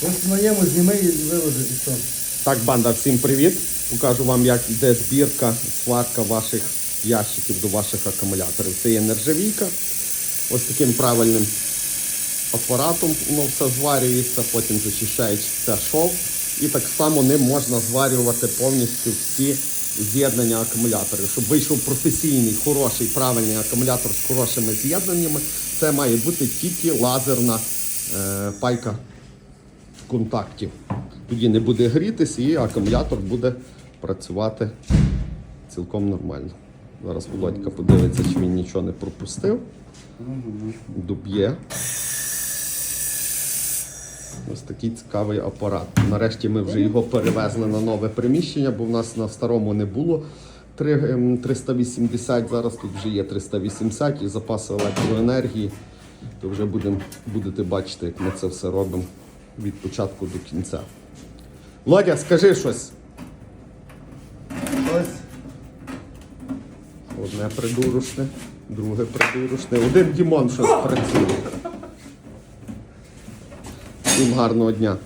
Просто зніми і виложи, і. Так, банда, всім привіт. Покажу вам, як йде збірка, сварка ваших ящиків до ваших акумуляторів. Це є нержавійка. Ось таким правильним апаратом воно все зварюється, потім зачищається шов. І так само ним можна зварювати повністю всі з'єднання акумуляторів. Щоб вийшов професійний, хороший, правильний акумулятор з хорошими з'єднаннями, це має бути тільки лазерна пайка контактів. Тоді не буде грітись і акумулятор буде працювати цілком нормально. Зараз Володька подивиться, чи він нічого не пропустив. Доб'є. Ось такий цікавий апарат. Нарешті ми вже його перевезли на нове приміщення, бо в нас на старому не було три- ем, 380, зараз тут вже є 380 і запаси електроенергії. То вже будем, будете бачити, як ми це все робимо від початку до кінця. Лодя, скажи щось. Ось. Одне придурочне, друге придурочне. Один Дімон щось працює. Всім гарного дня.